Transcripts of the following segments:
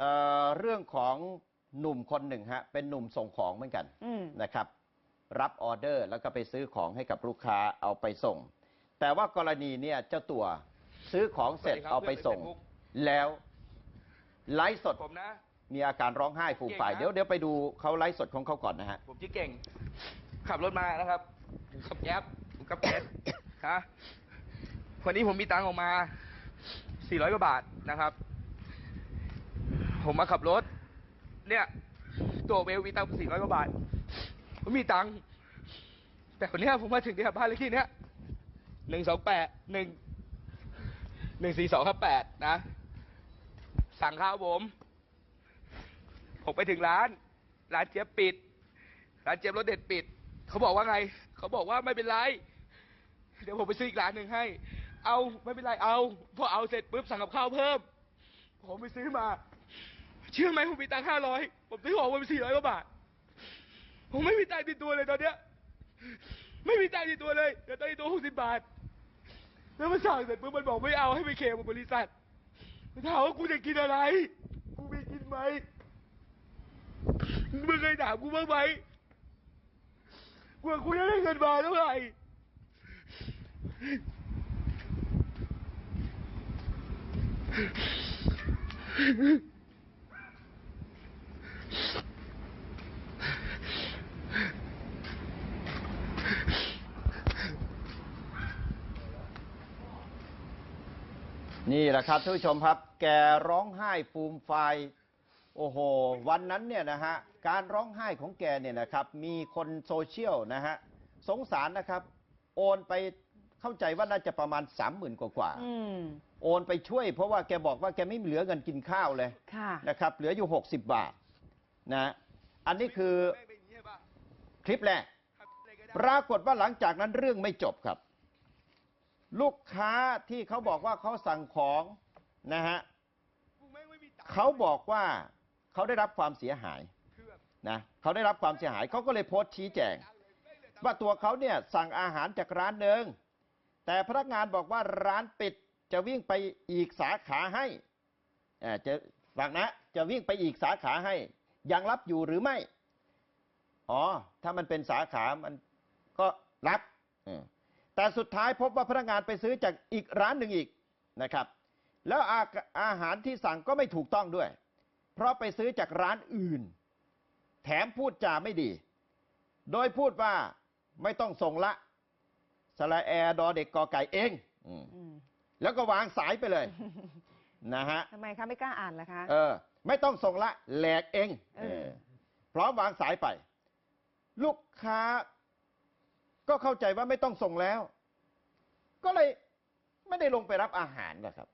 เอ่อเรื่องของหนุ่มคนหนึ่งฮะเป็นหนุ่มส่งของเหมือนกันอืม นะครับ รับออเดอร์แล้วก็ไปซื้อของให้กับลูกค้าเอาไปส่ง แต่ว่ากรณีเนี่ยเจ้าตัวซื้อของเสร็จสวัสดีครับเอาไปส่งเพื่อนเป็น Facebook แล้วไลฟ์สดผมนะ มีอาการร้องไห้ฟูมฟายเก่งนะเดี๋ยวเดี๋ยวไปดูเขาไลฟ์สดของเขาก่อนนะฮะ ผมชื่อเก่ง ขับรถมานะครับผมขับแก๊บผมขับแก๊สฮะวันนี้ผมมีตังค์ออกมา 400 กว่าบาทนะครับ ผมมาขับรถ เนี่ย ตัวเวลมีตังค์400กว่าบาท ผมมีตังค์ แต่คนเนี้ยผมมาถึงเนี่ยบ้านเลขที่เนี้ยหนึ่งสองแปดหนึ่งหนึ่งสี่สองครับแปดนะ สั่งข้าวผม ผมไปถึงร้าน ร้านเจี๊ยบปิด ร้านเจี๊ยบรสเด็ดปิด เขาบอกว่าไง เขาบอกว่าไม่เป็นไร เดี๋ยวผมไปซื้ออีกร้านหนึ่งให้ เอาไม่เป็นไรเอา พอเอาเสร็จปุ๊บสั่งกับข้าวเพิ่ม ผมไปซื้อมา เชื่อไหมผมมีตังค์ห้าร้อยผมซื้อของมาสี่ร้อยกว่าบาท ผมไม่มีตังค์ติดตัวเลยตอนเนี้ย ไม่มีตังค์ติดตัวเลยเดี๋ยวตังค์ติดตัวหกสิบบาท แล้วมันสั่งเสร็จปุ๊บมันบอกไม่เอาให้ไปเคลมกับบริษัทมันถามว่ากูจะกินอะไร กูมีกินไหมมึงเคยถามกูบ้างไหมว่ากูจะได้เงินมาเท่าไหร่ นี่แหละครับท่านผู้ชมครับ แกร้องไห้ฟูมฟายโอ้โห วันนั้นเนี่ยนะฮะ การร้องไห้ของแกเนี่ยนะครับ มีคนโซเชียลนะฮะ สงสารนะครับ โอนไปเข้าใจว่าน่าจะประมาณ30,000กว่ากว่าๆ อืม โอนไปช่วยเพราะว่าแกบอกว่าแกไม่เหลือเงินกินข้าวเลยค่ะ นะครับเหลืออยู่ 60 บาทนะอันนี้คือคลิปแรกปรากฏว่าหลังจากนั้นเรื่องไม่จบครับ ลูกค้าที่เขาบอกว่าเขาสั่งของนะฮะเขาบอกว่าเขาได้รับความเสียหายนะเขาได้รับความเสียหายเขาก็เลยโพสต์ชี้แจงว่าตัวเขาเนี่ยสั่งอาหารจากร้านหนึ่งแต่พนักงานบอกว่าร้านปิดจะวิ่งไปอีกสาขาให้อ่อจะฟังนะจะวิ่งไปอีกสาขาให้ ยังรับอยู่หรือไม่ อ๋อ ถ้ามันเป็นสาขามันก็รับออ แต่สุดท้ายพบว่าพนักงานไปซื้อจากอีกร้านหนึ่งอีกนะครับ แล้วอาอาหารที่สั่งก็ไม่ถูกต้องด้วย เพราะไปซื้อจากร้านอื่น แถมพูดจาไม่ดี โดยพูดว่าไม่ต้องส่งละสระแอดอเด็กกอไก่เองอืมอืมแล้วก็วางสายไปเลยนะฮะทำไมคะไม่กล้าอ่านล่ะคะ เออ ไม่ต้องส่งละแหลกเองเออเออพร้อมวางสายไป ลูกค้า ก็เข้าใจว่าไม่ต้องส่งแล้ว ก็เลยไม่ได้ลงไปรับอาหารนะครับ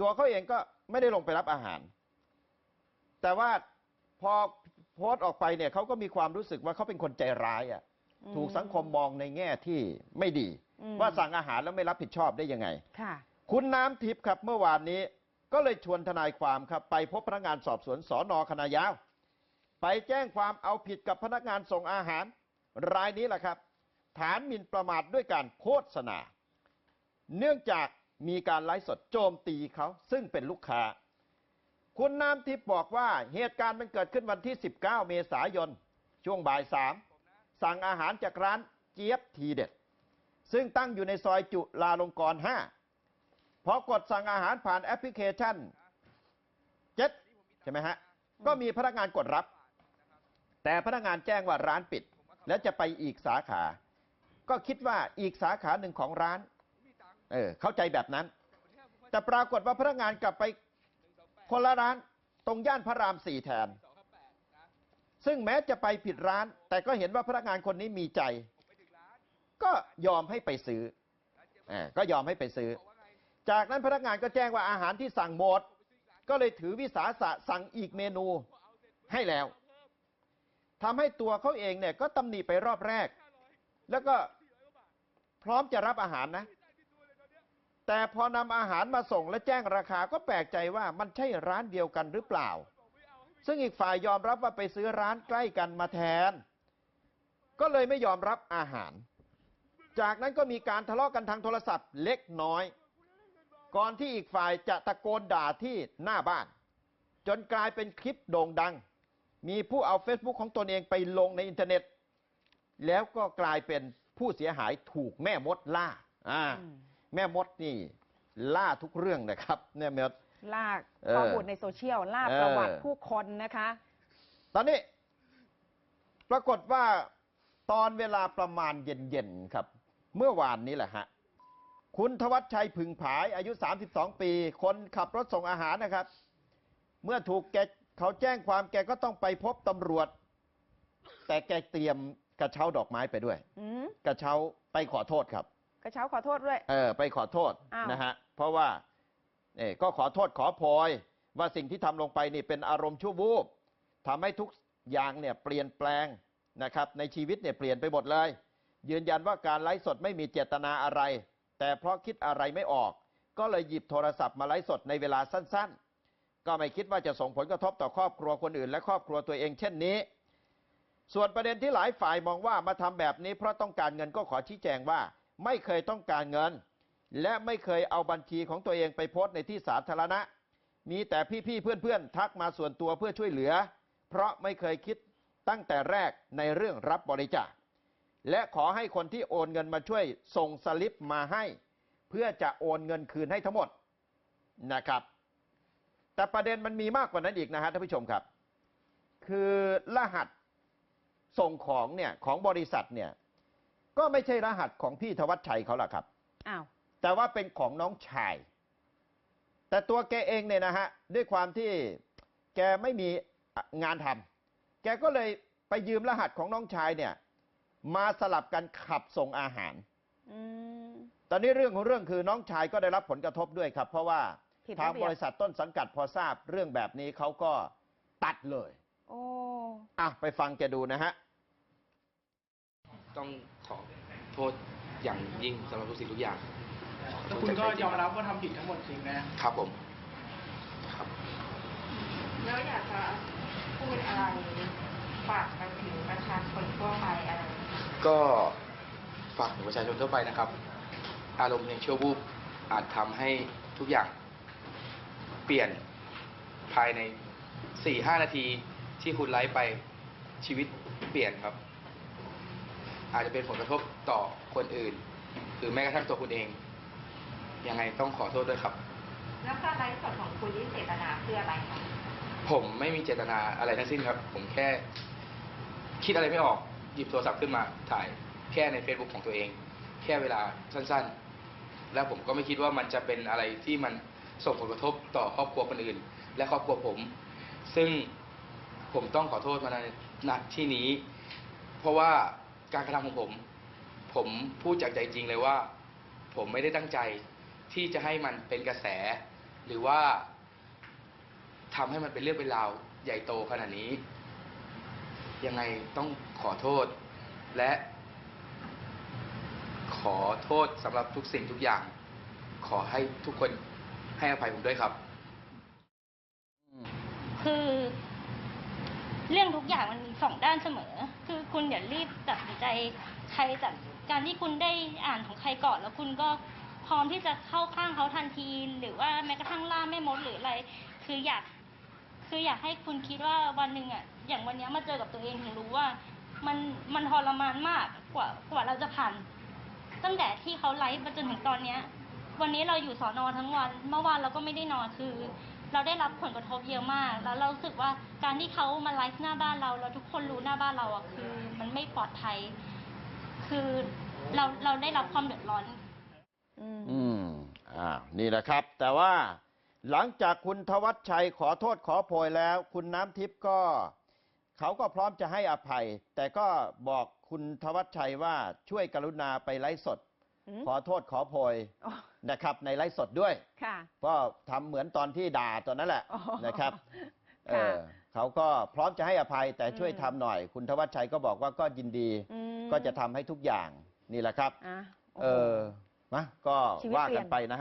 ตัวเขาเองก็ไม่ได้ลงไปรับอาหาร แต่ว่าพอโพสต์ออกไปเนี่ยเขาก็มีความรู้สึกว่าเขาเป็นคนใจร้ายอะ่ะอืมถูกสังคมมองในแง่ที่ไม่ดีอืมว่าสั่งอาหารแล้วไม่รับผิดชอบได้ยังไงค่ะคุณน้ำทิพย์ครับเมื่อวานนี้ก็เลยชวนทนายความครับไปพบพนักงานสอบสวนสอนอคณะยาว ไปแจ้งความเอาผิดกับพนักงานส่งอาหาร รายนี้แหละครับ ฐานหมิ่นประมาทด้วยการโฆษณา เนื่องจากมีการไลฟ์สดโจมตีเขาซึ่งเป็นลูกค้า คุณน้ำทิพย์บอกว่าเหตุการณ์มันเกิดขึ้นวันที่ 19 เมษายน ช่วงบ่ายสามสั่งอาหารจากร้านเจี๊ยบทีเด็ด ซึ่งตั้งอยู่ในซอยจุฬาลงกรณ์5พอกดสั่งอาหารผ่านแอปพลิเคชันเจ็ดใช่ไหมฮะ ก็มีพนักงานกดรับ แต่พนักงานแจ้งว่าร้านปิด และจะไปอีกสาขา ก็คิดว่าอีกสาขาหนึ่งของร้าน เออเข้าใจแบบนั้น แต่ปรากฏว่าพนักงานกลับไปคนละร้านตรงย่านพระรามสี่แทน ซึ่งแม้จะไปผิดร้าน แต่ก็เห็นว่าพนักงานคนนี้มีใจ ก็ยอมให้ไปซื้อเออก็ยอมให้ไปซื้อ จากนั้นพนักงานก็แจ้งว่าอาหารที่สั่งหมด ก็เลยถือวิสาสะสั่งอีกเมนูให้แล้วทำให้ตัวเขาเองเนี่ยก็ตำหนิไปรอบแรก แล้วก็ พร้อมจะรับอาหารนะ แต่พอนำอาหารมาส่งและแจ้งราคาก็แปลกใจว่ามันใช่ร้านเดียวกันหรือเปล่า ซึ่งอีกฝ่ายยอมรับว่าไปซื้อร้านใกล้กันมาแทน ก็เลยไม่ยอมรับอาหาร จากนั้นก็มีการทะเลาะกันทางโทรศัพท์เล็กน้อย ก่อนที่อีกฝ่ายจะตะโกนด่าที่หน้าบ้าน จนกลายเป็นคลิปโด่งดัง มีผู้เอา Facebook ของตนเองไปลงในอินเทอร์เน็ตแล้วก็กลายเป็น ผู้เสียหายถูกแม่มดล่าอ่าอืมแม่มดนี่ล่าทุกเรื่องนะครับแม่มดลากเออข้อมูลในโซเชียลลากเออประวัติผู้คนนะคะ ตอนนี้ ปรากฏว่าตอนเวลาประมาณเย็นๆครับ เมื่อวานนี้แหละฮะคุณทวัชชัยผึ่งผายอายุ 32 ปี คนขับรถส่งอาหารนะครับ เมื่อถูกแกเขาแจ้งความแกก็ต้องไปพบตำรวจ แต่แกเตรียม กระเช้าดอกไม้ไปด้วย อืมกระเช้าไปขอโทษครับ กระเช้าขอโทษด้วย เออไปขอโทษอ้าว นะฮะเพราะว่าเออก็ขอโทษขอโพยว่าสิ่งที่ทำลงไปนี่เป็นอารมณ์ชั่ววูบทำให้ทุกอย่างเนี่ยเปลี่ยนแปลงนะครับในชีวิตเนี่ยเปลี่ยนไปหมดเลย ยืนยันว่าการไลฟ์สดไม่มีเจตนาอะไร แต่เพราะคิดอะไรไม่ออก ก็เลยหยิบโทรศัพท์มาไลฟ์สดในเวลาสั้นๆ ก็ไม่คิดว่าจะส่งผลกระทบต่อครอบครัวคนอื่น และครอบครัวตัวเองเช่นนี้ ส่วนประเด็นที่หลายฝ่ายมองว่ามาทำแบบนี้เพราะต้องการเงินก็ขอชี้แจงว่า ไม่เคยต้องการเงิน และไม่เคยเอาบัญชีของตัวเองไปโพสต์ในที่สาธารณะ มีแต่พี่ๆเพื่อนๆทักมาส่วนตัวเพื่อช่วยเหลือ เพราะไม่เคยคิดตั้งแต่แรกในเรื่องรับบริจาคและขอให้คนที่โอนเงินมาช่วยส่งสลิปมาให้ เพื่อจะโอนเงินคืนให้ทั้งหมดนะครับ แต่ประเด็นมันมีมากกว่านั้นอีกนะฮะท่านผู้ชมครับ คือรหัส ส่งของเนี่ยของบริษัทเนี่ย ก็ไม่ใช่รหัสของพี่ธวัชชัยเขาล่ะครับอ้าวแต่ว่าเป็นของน้องชาย แต่ตัวแกเองเนี่ยนะฮะด้วยความที่แกไม่มีงานทำแกก็เลยไปยืมรหัสของน้องชายเนี่ย มาสลับกันขับส่งอาหารอืมตอนนี้เรื่องของเรื่องคือน้องชายก็ได้รับผลกระทบด้วยครับ เพราะว่าผิดทางระเบียบบริษัทต้นสังกัดพอทราบเรื่องแบบนี้เขาก็ตัดเลย โอ้อะไปฟังแกดูนะฮะต้องขอโทษอย่างยิ่งสำหรับทุกสิ่งทุกอย่างแล้วคุณก็ยอมรับว่าทำผิดทั้งหมดจริงนะครับผมครับ แล้วอยากจะพูดอะไรฝากไปถึงประชาชนทั่วไปอะไรก็ฝากถึงประชาชนทั่วไปนะครับ อารมณ์ในชั่ววูบอาจทำให้ทุกอย่าง เปลี่ยนภายในสี่ห้านาที ที่คุณไลฟ์ไปชีวิตเปลี่ยนครับ อาจจะเป็นผลกระทบต่อคนอื่น หรือแม้กระทั่งตัวคุณเอง ยังไงต้องขอโทษด้วยครับ แล้วการไลฟ์สดของคุณนี่เจตนาเพื่ออะไรคะผมไม่มีเจตนาอะไรทั้งสิ้นครับ ผมแค่ คิดอะไรไม่ออก หยิบโทรศัพท์ขึ้นมาถ่ายแค่ใน Facebook ของตัวเอง แค่เวลาสั้นๆ แล้วผมก็ไม่คิดว่ามันจะเป็นอะไรที่มันส่งผลกระทบต่อครอบครัวคนอื่น และครอบครัวผม ซึ่ง ผมต้องขอโทษมาในณที่นี้ เพราะว่าการกระทำของผม ผมพูดจากใจจริงเลยว่า ผมไม่ได้ตั้งใจที่จะให้มันเป็นกระแส หรือว่าทำให้มันเป็นเรื่องเป็นราวใหญ่โตขนาดนี้ ยังไงต้องขอโทษ และ ขอโทษสำหรับทุกสิ่งทุกอย่าง ขอให้ทุกคนให้อภัยผมด้วยครับ คือ เรื่องทุกอย่างมันมีสองด้านเสมอ คือคุณอย่ารีบตัดสินใจใครจากการที่คุณได้อ่านของใครก่อน แล้วคุณก็พร้อมที่จะเข้าข้างเขาทันที หรือว่าแม้กระทั่งล่าแม่มดหรืออะไร คืออยากคืออยากให้คุณคิดว่าวันหนึ่งอะ อย่างวันนี้มาเจอกับตัวเองถึงรู้ว่า มันมันทรมานมากกว่ากว่าเราจะผ่านตั้งแต่ที่เขาไลฟ์มาจนถึงตอนเนี้ย วันนี้เราอยู่สอนอทั้งวัน เมื่อวานเราก็ไม่ได้นอนคือ เราได้รับผลกระทบเยอะมาก แล้วเรารู้สึกว่าการที่เขามาไลฟ์หน้าบ้านเรา แล้วทุกคนรู้หน้าบ้านเราอะคือ มันไม่ปลอดภัย คือเราเราได้รับความเดือดร้อน อืมอืมอ่านี่แหละครับ แต่ว่าหลังจากคุณทวัชชัยขอโทษขอโพยแล้ว คุณน้ำทิพย์ก็เขาก็พร้อมจะให้อภัย แต่ก็บอกคุณทวัชชัยว่าช่วยกรุณาไปไลฟ์สด ขอโทษขอโพยอ๋อนะครับ ในไลฟ์สดด้วยค่ะก็ทำเหมือนตอนที่ด่าตอนนั้นแหละอ๋อนะครับเอค่ะอเขาก็พร้อมจะให้อภัยแต่ช่วยอืมทำหน่อย คุณทวัชชัยก็บอกว่าก็ยินดีอืมก็จะทำให้ทุกอย่างนี่แหละครับอะโโหเออมาก็ชีวิตว่าเปลี่กัยนนไปนะฮะ